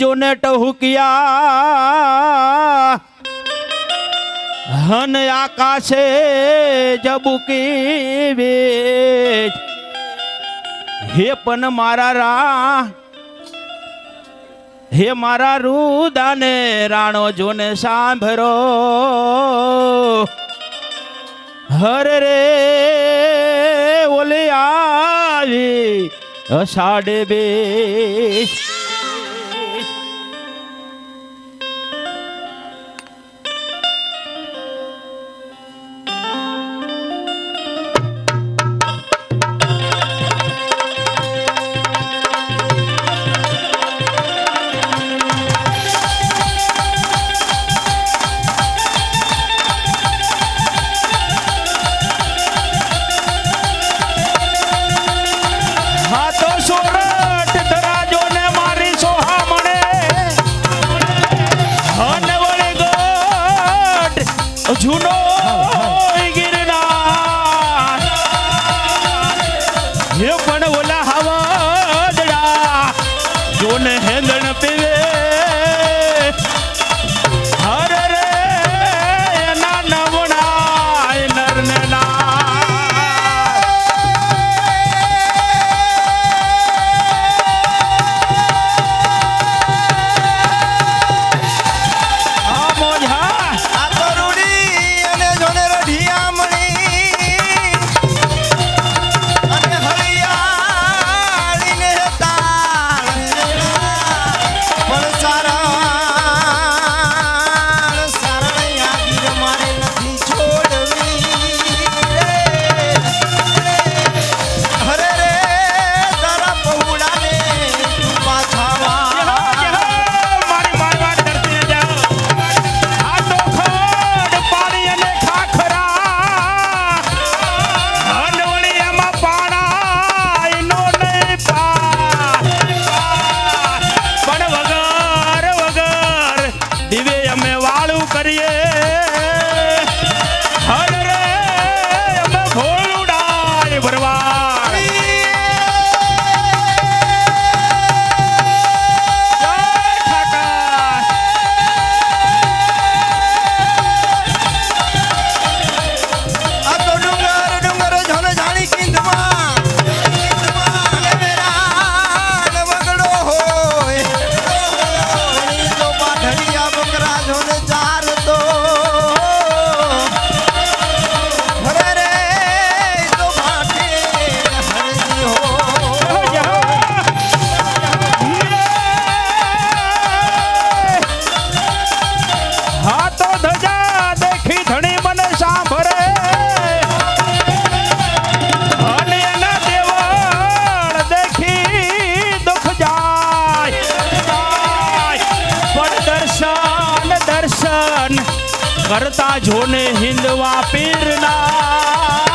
જોને ટહુકિયા. હન આકાશે જબુકી વેજ હે પણ મારા રા હે મારા રૂદાને રાણો જોને સાંભરો હર રે ઓલે આવી અષાઢ બે ફરતા જોને હિંદવા પીરના.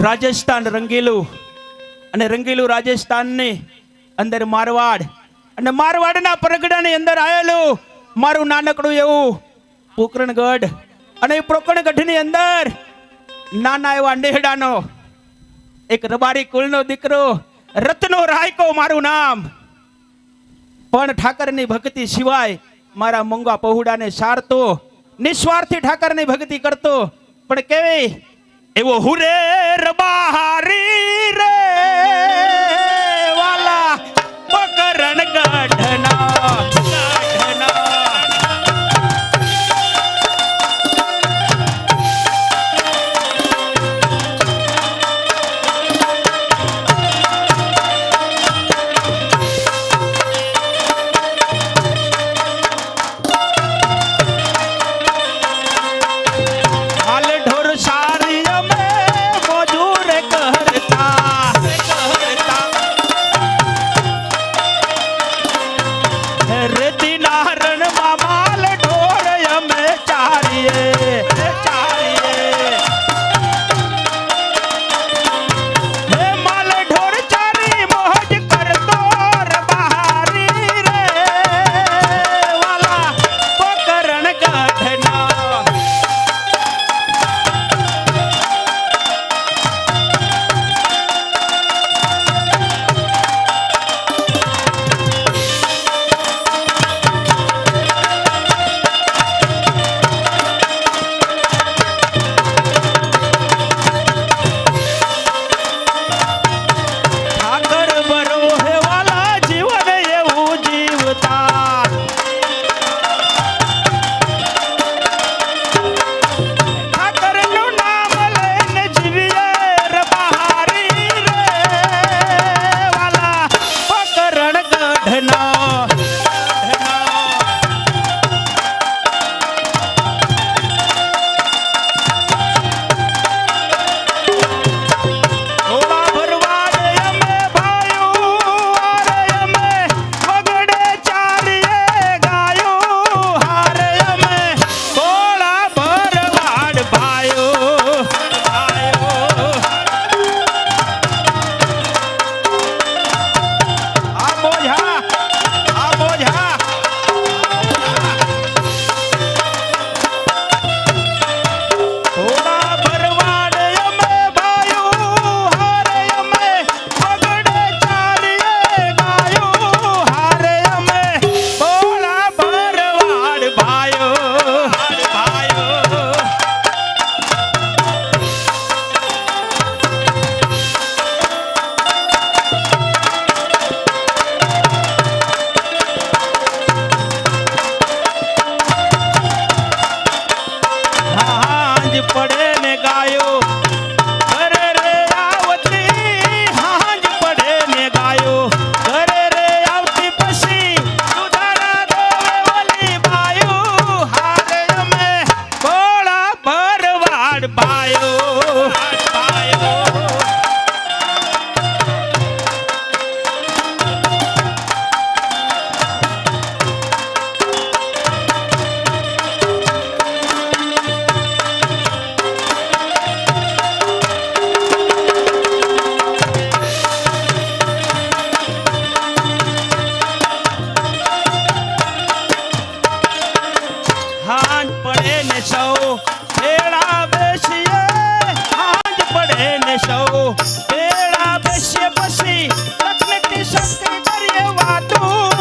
રાજસ્થાન રંગીલું. અને રંગીલું રાજસ્થાનની અંદર મારવાડ. અને મારવાડના પરગડાની અંદર આવેલું મારું નાનકડું એવું પોકરણગઢ. અને એ પોકરણગઢની અંદર નાના એવા નેહડાનો એક રબારી કુલનો દીકરો, રત્નો રાયકો મારું નામ. પણ ઠાકરની ભક્તિ સિવાય મારા મંગા પહોડાને સારતો, નિસ્વાર્થી ઠાકરની ભક્તિ કરતો. પણ કેવી એવો હુરેર બહારી રે. હાંજ પડે ને સૌ. પેડા બેસીએ, હાંજ પડે ને સૌ. પેડા બેસીએ પછી પ્રકૃતિ શક્તિ કરીએ વાતું.